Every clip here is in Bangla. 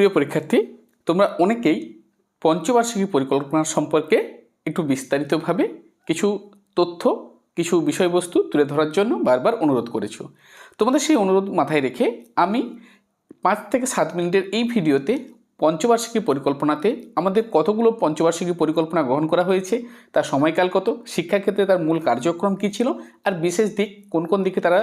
প্রিয় পরীক্ষার্থী, তোমরা অনেকেই পঞ্চবার্ষিকী পরিকল্পনা সম্পর্কে একটু বিস্তারিতভাবে কিছু তথ্য, কিছু বিষয়বস্তু তুলে ধরার জন্য বারবার অনুরোধ করেছ। তোমাদের সেই অনুরোধ মাথায় রেখে আমি পাঁচ থেকে সাত মিনিটের এই ভিডিওতে পঞ্চবার্ষিকী পরিকল্পনাতে আমাদের কতগুলো পঞ্চবার্ষিকী পরিকল্পনা গ্রহণ করা হয়েছে, তার সময়কাল কত, শিক্ষাক্ষেত্রে তার মূল কার্যক্রম কী ছিল, আর বিশেষ দিক কোন কোন দিকে তারা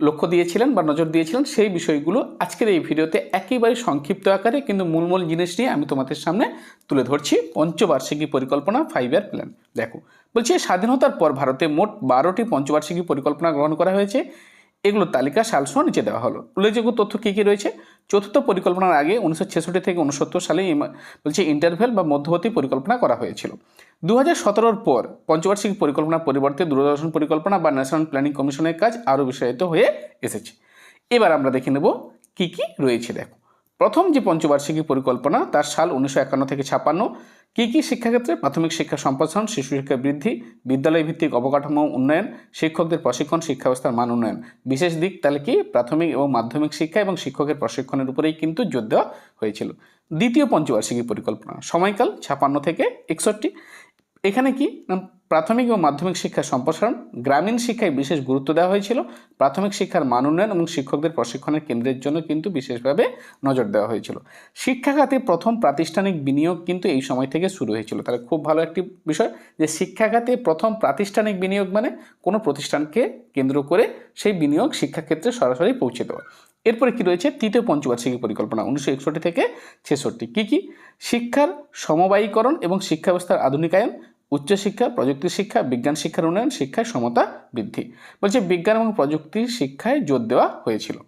লক্ষ্য দিয়েছিলেন বা নজর দিয়েছিলেন সেই বিষয়গুলো আজকের এই ভিডিওতে একেবারে সংক্ষিপ্ত আকারে কিন্তু মূল মূল জিনিস নিয়ে আমি তোমাদের সামনে তুলে ধরছি পঞ্চবার্ষিকী পরিকল্পনা ফাইভ ইয়ার প্ল্যান দেখো, বলছি স্বাধীনতার পর ভারতে মোট বারোটি পঞ্চবার্ষিকী পরিকল্পনা গ্রহণ করা হয়েছে। এগুলোর তালিকা সালসহ নিচে দেওয়া হলো। উল্লেখযোগ্য তথ্য কী কী রয়েছে? চতুর্থ পরিকল্পনার আগে উনিশশো ছেষট্টি থেকে উনসত্তর সালে বলছে ইন্টারভেল বা মধ্যবর্তী পরিকল্পনা করা হয়েছিল। দু হাজার সতেরোর পর পঞ্চবার্ষিক পরিকল্পনার পরিবর্তে দূরদর্শন পরিকল্পনা বা ন্যাশনাল প্ল্যানিং কমিশনের কাজ আরও বিস্তারিত হয়ে এসেছে। এবার আমরা দেখে নেব কী কী রয়েছে, দেখো। প্রথম যে পঞ্চবার্ষিকী পরিকল্পনা, তার সাল উনিশশো একান্ন থেকে ছাপান্ন, কী কী শিক্ষাক্ষেত্রে প্রাথমিক শিক্ষা সম্প্রসারণ, শিশু শিক্ষা বৃদ্ধি বিদ্যালয় ভিত্তিক অবকাঠামো উন্নয়ন, শিক্ষকদের প্রশিক্ষণ শিক্ষা ব্যবস্থার মান উন্নয়ন। বিশেষ দিক তাহলে কি? প্রাথমিক এবং মাধ্যমিক শিক্ষা এবং শিক্ষকের প্রশিক্ষণের উপরেই কিন্তু জোর দেওয়া হয়েছিল। দ্বিতীয় পঞ্চবার্ষিকী পরিকল্পনা, সময়কাল ছাপান্ন থেকে একষট্টি। এখানে কি? প্রাথমিক ও মাধ্যমিক শিক্ষার সম্প্রসারণ, গ্রামীণ শিক্ষায় বিশেষ গুরুত্ব দেওয়া হয়েছিল। প্রাথমিক শিক্ষার মান উন্নয়ন এবং শিক্ষকদের প্রশিক্ষণের কেন্দ্রের জন্য কিন্তু বিশেষভাবে নজর দেওয়া হয়েছিল। শিক্ষা খাতে প্রথম প্রাতিষ্ঠানিক বিনিয়োগ কিন্তু এই সময় থেকে শুরু হয়েছিল। তাহলে খুব ভালো একটি বিষয় যে শিক্ষা খাতে প্রথম প্রাতিষ্ঠানিক বিনিয়োগ মানে কোনো প্রতিষ্ঠানকে কেন্দ্র করে সেই বিনিয়োগ শিক্ষাক্ষেত্রে সরাসরি পৌঁছে দেওয়া। এরপরে কি রয়েছে? তৃতীয় পঞ্চবার্ষিকী পরিকল্পনা, উনিশশো একষট্টি থেকে ছেষট্টি। কী কী? শিক্ষার সমবায়ীকরণ এবং শিক্ষা ব্যবস্থার আধুনিকায়ন উচ্চশিক্ষা, প্রযুক্তি শিক্ষা, বিজ্ঞান শিক্ষার উন্নয়ন, শিক্ষায় সমতা বৃদ্ধি। বলছে বিজ্ঞান এবং প্রযুক্তির শিক্ষায় জোর দেওয়া হয়েছিল।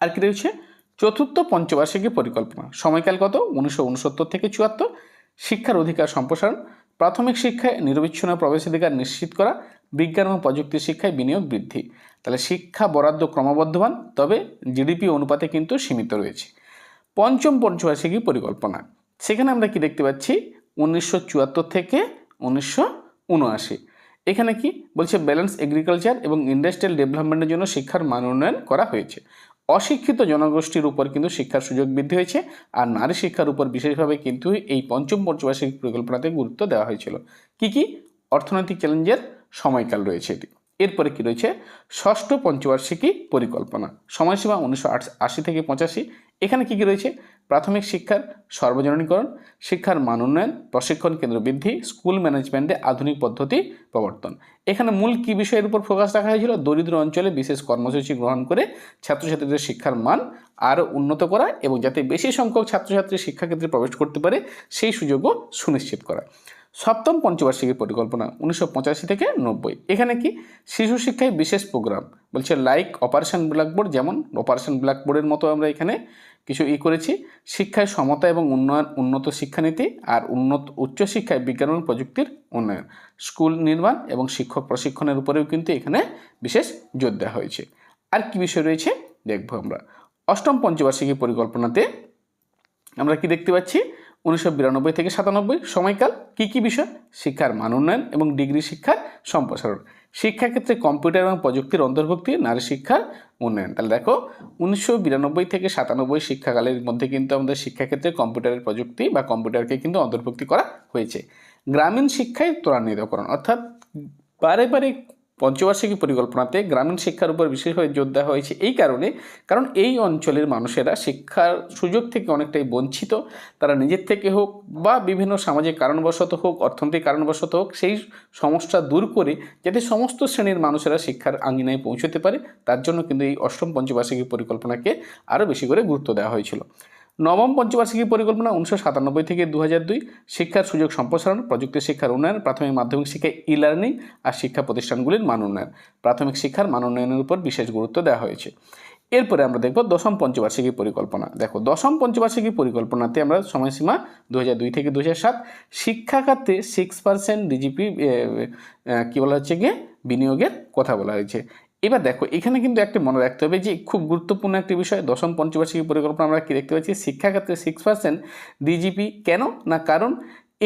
আর কি রয়েছে? চতুর্থ পঞ্চবার্ষিকী পরিকল্পনা। সময়কাল কত? উনিশশো উনসত্তর থেকে চুয়াত্তর। শিক্ষার অধিকার সম্প্রসারণ। প্রাথমিক শিক্ষায় নিরবিচ্ছিন্ন প্রবেশাধিকার নিশ্চিত করা। বিজ্ঞান এবং প্রযুক্তি শিক্ষায় বিনিয়োগ বৃদ্ধি। তাহলে শিক্ষা বরাদ্দ ক্রমবর্ধমান, তবে জিডিপি অনুপাতে কিন্তু সীমিত রয়েছে। পঞ্চম পঞ্চবার্ষিকী পরিকল্পনা। সেখানে আমরা কি দেখতে পাচ্ছি? উনিশশো চুয়াত্তর থেকে উনিশশো উনআশি। এখানে কি বলছে ব্যালেন্স এগ্রিকালচার এবং ইন্ডাস্ট্রিয়াল ডেভেলপমেন্টের জন্য শিক্ষার মান উন্নয়ন করা হয়েছে। অশিক্ষিত জনগোষ্ঠীর উপর কিন্তু শিক্ষার সুযোগ বৃদ্ধি হয়েছে আর নারী শিক্ষার উপর বিশেষভাবে কিন্তু এই পঞ্চম পঞ্চবার্ষিক পরিকল্পনাতে গুরুত্ব দেওয়া হয়েছিল। কি কি? অর্থনৈতিক চ্যালেঞ্জের সময়কাল রয়েছে এটি। এরপরে কি রয়েছে? ষষ্ঠ পঞ্চবার্ষিকী পরিকল্পনা। সময়সীমা উনিশশো আশি থেকে পঁচাশি। এখানে কি কি রয়েছে? প্রাথমিক শিক্ষার সর্বজনীকরণ শিক্ষার মান উন্নয়ন, প্রশিক্ষণ কেন্দ্র বৃদ্ধি, স্কুল ম্যানেজমেন্টে আধুনিক পদ্ধতি প্রবর্তন। এখানে মূল কী বিষয়ের উপর ফোকাস রাখা হয়েছিল? দরিদ্র অঞ্চলে বিশেষ কর্মসূচি গ্রহণ করে ছাত্রছাত্রীদের শিক্ষার মান আরও উন্নত করা এবং যাতে বেশি সংখ্যক ছাত্রছাত্রী শিক্ষাক্ষেত্রে প্রবেশ করতে পারে, সেই সুযোগও সুনিশ্চিত করা। সপ্তম পঞ্চবার্ষিকী পরিকল্পনা, উনিশশো পঁচাশি থেকে নব্বই। এখানে কি? শিশু শিক্ষায় বিশেষ প্রোগ্রাম, বলছে লাইক অপারেশন ব্ল্যাকবোর্ড, যেমন অপারেশন ব্ল্যাকবোর্ডের মতো আমরা এখানে কিছু ই করেছি। শিক্ষায় সমতা এবং উন্নয়ন, উন্নত শিক্ষানীতি আর উন্নত উচ্চশিক্ষায় বিজ্ঞান এবং প্রযুক্তির উন্নয়ন। স্কুল নির্মাণ এবং শিক্ষক প্রশিক্ষণের উপরেও কিন্তু এখানে বিশেষ জোর দেওয়া হয়েছে। আর কি বিষয় রয়েছে? দেখব আমরা। অষ্টম পঞ্চবার্ষিকী পরিকল্পনাতে আমরা কি দেখতে পাচ্ছি? উনিশশো বিরানব্বই থেকে সাতানব্বই সময়কাল। কী কী বিষয়? শিক্ষার মান উন্নয়ন এবং ডিগ্রি শিক্ষার সম্প্রসারণ। শিক্ষাক্ষেত্রে কম্পিউটার এবং প্রযুক্তির অন্তর্ভুক্তি, নারী শিক্ষার উন্নয়ন। তাহলে দেখো, উনিশশো বিরানব্বই থেকে সাতানব্বই শিক্ষাকালের মধ্যে কিন্তু আমাদের শিক্ষাক্ষেত্রে কম্পিউটারের প্রযুক্তি বা কম্পিউটারকে কিন্তু অন্তর্ভুক্তি করা হয়েছে। গ্রামীণ শিক্ষায় ত্বরান্বিতকরণ, অর্থাৎ বারে বারে পঞ্চবার্ষিকী পরিকল্পনাতে গ্রামীণ শিক্ষার উপর বিশেষভাবে জোর দেওয়া হয়েছে এই কারণে, কারণ এই অঞ্চলের মানুষেরা শিক্ষার সুযোগ থেকে অনেকটাই বঞ্চিত। তারা নিজের থেকে হোক বা বিভিন্ন সামাজিক কারণবশত হোক, অর্থনৈতিক কারণবশত হোক, সেই সমস্যা দূর করে যাতে সমস্ত শ্রেণির মানুষেরা শিক্ষার আঙ্গিনায় পৌঁছতে পারে, তার জন্য কিন্তু এই অষ্টম পঞ্চবার্ষিকী পরিকল্পনাকে আরও বেশি করে গুরুত্ব দেওয়া হয়েছিল। নবম পঞ্চবার্ষিকী পরিকল্পনা উনিশশো সাতানব্বই থেকে দু হাজার দুই। শিক্ষার সুযোগ সম্প্রসারণ, প্রযুক্তি শিক্ষার উন্নয়ন, প্রাথমিক মাধ্যমিক শিক্ষায় ই লার্নিং আর শিক্ষা প্রতিষ্ঠানগুলির মান উন্নয়ন। প্রাথমিক শিক্ষার মান উন্নয়নের উপর বিশেষ গুরুত্ব দেওয়া হয়েছে। এরপরে আমরা দেখব দশম পঞ্চবার্ষিকী পরিকল্পনা। দেখো, দশম পঞ্চবার্ষিকী পরিকল্পনাতে আমরা সময়সীমা দু হাজার দুই থেকে দু হাজার সাত শিক্ষা খাতে সিক্স পার্সেন্ট ডিজিপি কী বলা হচ্ছে গিয়ে? বিনিয়োগের কথা বলা হয়েছে। এবার দেখো, এখানে কিন্তু একটা মনে রাখতে হবে যে খুব গুরুত্বপূর্ণ একটি বিষয়, দশম পঞ্চবার্ষিকী পরিকল্পনা আমরা কি দেখতে পাচ্ছি? শিক্ষাক্ষেত্রে সিক্স পার্সেন্ট ডিজিপি কেন না কারণ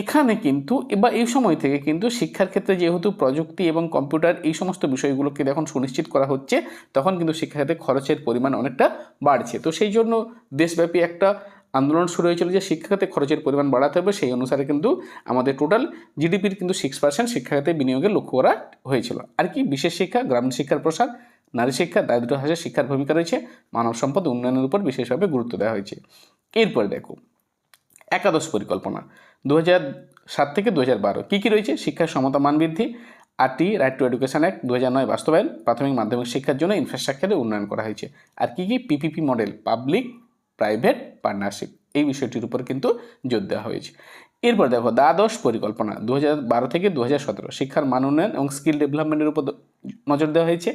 এখানে কিন্তু বা এই সময় থেকে কিন্তু শিক্ষার ক্ষেত্রে যেহেতু প্রযুক্তি এবং কম্পিউটার এই সমস্ত বিষয়গুলোকে যখন সুনিশ্চিত করা হচ্ছে, তখন কিন্তু শিক্ষাক্ষেত্রে খরচের পরিমাণ অনেকটা বাড়ছে। তো সেই জন্য দেশব্যাপী একটা আন্দোলন শুরু হয়েছিল যে শিক্ষাখাতে খরচের পরিমাণ বাড়াতে হবে, সেই অনুসারে কিন্তু আমাদের টোটাল জিডিপির কিন্তু সিক্স পার্সেন্ট শিক্ষাখাতে বিনিয়োগের লক্ষ্য করা হয়েছিল। আর কি বিশেষ শিক্ষা? গ্রামীণ শিক্ষার প্রসার, নারী শিক্ষা দারিদ্র হ্রাসে শিক্ষার ভূমিকা রয়েছে, মানব সম্পদ উন্নয়নের উপর বিশেষভাবে গুরুত্ব দেওয়া হয়েছে। এরপরে দেখো, একাদশ পরিকল্পনা দু সাত থেকে দু হাজার বারো, কী কী রয়েছে? শিক্ষার সমতা মান বৃদ্ধি, RT right to education act দু হাজার নয় বাস্তবায়ন, প্রাথমিক মাধ্যমিক শিক্ষার জন্য ইনফ্রাস্ট্রাকচারের উন্নয়ন করা হয়েছে। আর কী কী? PPP model public private partnership এই বিষয়টির উপর কিন্তু জোর দেওয়া হয়েছে। এরপর দেখো, দ্বাদশ পরিকল্পনা দু থেকে দু হাজার সতেরো, শিক্ষার মান উন্নয়ন এবং স্কিল ডেভেলপমেন্টের উপর নজর দেওয়া হয়েছে।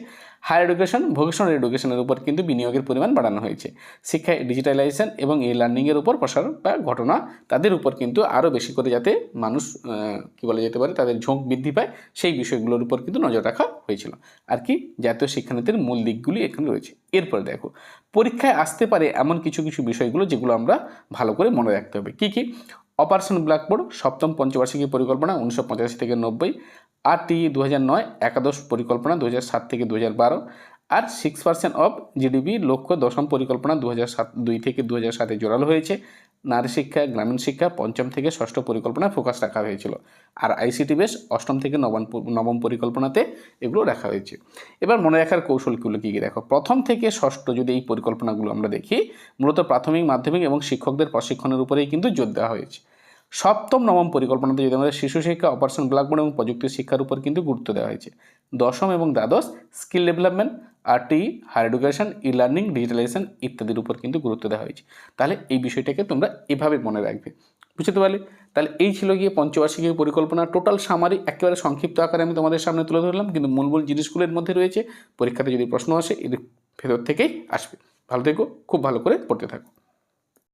হায়ার এডুকেশন, ভোকেশনাল এডুকেশনের উপর কিন্তু বিনিয়োগের পরিমাণ বাড়ানো হয়েছে। শিক্ষায় ডিজিটালাইজেশন এবং ই লার্নিংয়ের উপর প্রসার বা ঘটনা তাদের উপর কিন্তু আরও বেশি করে যাতে মানুষ কী বলা যেতে পারে, তাদের ঝোঁক বৃদ্ধি পায়, সেই বিষয়গুলোর উপর কিন্তু নজর রাখা হয়েছিল। আর কি, জাতীয় শিক্ষানীতির মূল দিকগুলি এখানে রয়েছে। এরপর দেখো, পরীক্ষায় আসতে পারে এমন কিছু কিছু বিষয়গুলো যেগুলো আমরা ভালো করে মনে রাখতে হবে। কী কী? অপারেশন ব্ল্যাকবোর্ড সপ্তম পঞ্চবার্ষিকী পরিকল্পনা উনিশশো পঁচাশি থেকে নব্বই আর টি দু হাজার নয়, একাদশ পরিকল্পনা দু সাত থেকে দু হাজার বারো, আর সিক্স পার্সেন্ট অফ জিডিপি লক্ষ্য দশম পরিকল্পনা দু হাজার সাত, দুই থেকে দু হাজার সাতে জোরালো হয়েছে। নারী শিক্ষা, গ্রামীণ শিক্ষা, পঞ্চম থেকে ষষ্ঠ পরিকল্পনায় ফোকাস রাখা হয়েছিল। আর আইসিটি বেশ অষ্টম থেকে নবম নবম পরিকল্পনাতে এগুলো রাখা হয়েছে। এবার মনে রাখার কৌশলগুলো কী কী? দেখো, প্রথম থেকে ষষ্ঠ যদি এই পরিকল্পনাগুলো আমরা দেখি, মূলত প্রাথমিক, মাধ্যমিক এবং শিক্ষকদের প্রশিক্ষণের উপরেই কিন্তু জোর দেওয়া হয়েছে। সপ্তম নবম পরিকল্পনাতে যদি আমাদের শিশু শিক্ষা অপারেশন ব্ল্যাকবোর্ড এবং প্রযুক্তি শিক্ষার উপর কিন্তু গুরুত্ব দেওয়া হয়েছে। দশম এবং দ্বাদশ skill development RT higher education e learning digitalization ইত্যাদির উপর কিন্তু গুরুত্ব দেওয়া হয়েছে। তাহলে এই বিষয়টাকে তোমরা এভাবে মনে রাখবে। বুঝতে পারলে? তাহলে এই ছিল গিয়ে পঞ্চবার্ষিকী পরিকল্পনা। টোটাল সামারি একেবারে সংক্ষিপ্ত আকারে আমি তোমাদের সামনে তুলে ধরলাম, কিন্তু মূল মূল জিনিসগুলোর মধ্যে রয়েছে। পরীক্ষাতে যদি প্রশ্ন আসে এর ভেতর থেকেই আসবে। ভালো থেকো, খুব ভালো করে পড়তে থাকো।